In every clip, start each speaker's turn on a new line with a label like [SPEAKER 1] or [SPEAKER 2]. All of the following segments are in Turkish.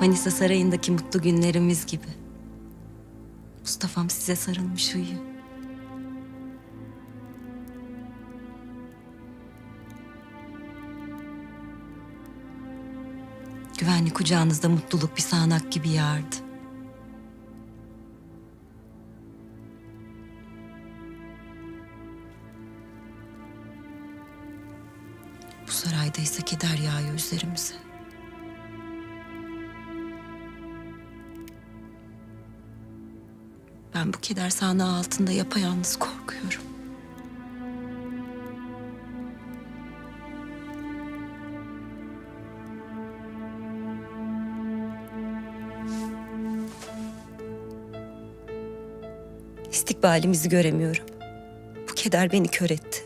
[SPEAKER 1] Manisa Sarayı'ndaki mutlu günlerimiz gibi. Mustafa'm size sarılmış uyuyor. Güvenli kucağınızda mutluluk bir sağanak gibi yağardı. Bu sarayda ise keder yağıyor üzerimize. Ben bu keder sahnağı altında yapayalnız korkuyorum. İstikbalimizi göremiyorum. Bu keder beni kör etti.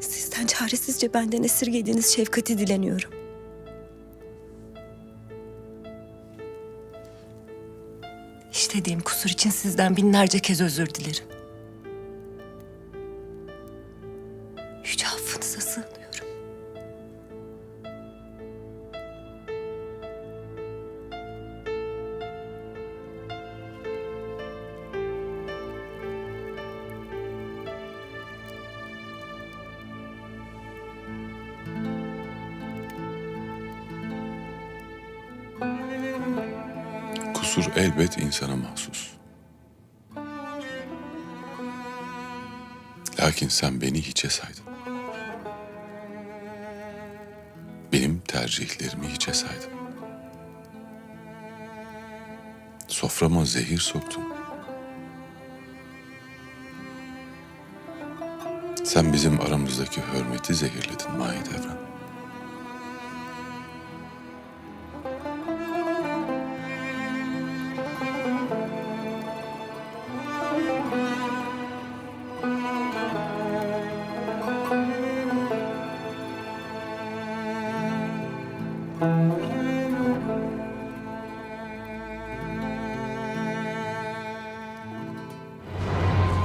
[SPEAKER 1] Sizden çaresizce benden esirgediğiniz şefkati dileniyorum. İşlediğim kusur için sizden binlerce kez özür dilerim. Yüce affınıza sığınıyorum.
[SPEAKER 2] Kusur elbet insana mahsus. Lakin sen beni hiçe saydın. Benim tercihlerimi hiçe saydın. Soframa zehir soktun. Sen bizim aramızdaki hürmeti zehirledin Mahidevran.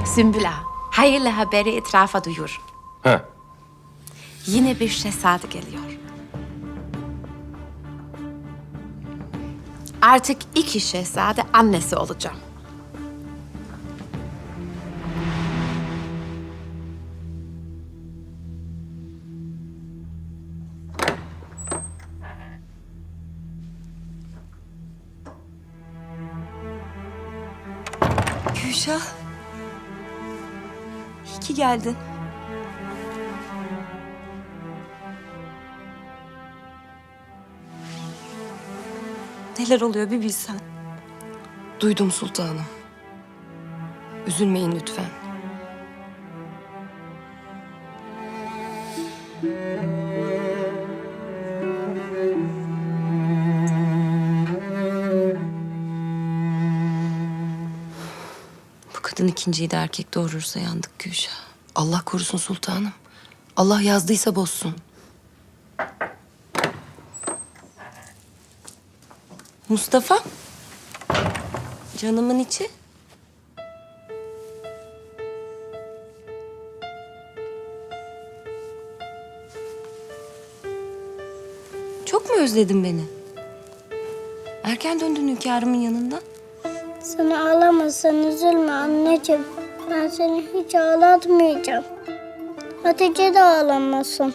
[SPEAKER 3] Sümbül Ağa, hayırlı haberi etrafa duyur.
[SPEAKER 4] Ha,
[SPEAKER 3] Yine bir şehzade geliyor. Artık iki şehzade annesi olacağım.
[SPEAKER 1] Gülşah. İyi ki geldin. Neler oluyor bir bilsen.
[SPEAKER 5] Duydum sultanım. Üzülmeyin lütfen.
[SPEAKER 1] Kadın ikinciyi de erkek doğurursa yandık Gülşah.
[SPEAKER 5] Allah korusun sultanım. Allah yazdıysa bozsun.
[SPEAKER 1] Mustafa. Canımın içi. Çok mu özledin beni? Erken döndün hünkârımın yanından.
[SPEAKER 6] Sen ağlamasan üzülme anneciğim. Ben seni hiç ağlatmayacağım. Hatice de ağlamasın.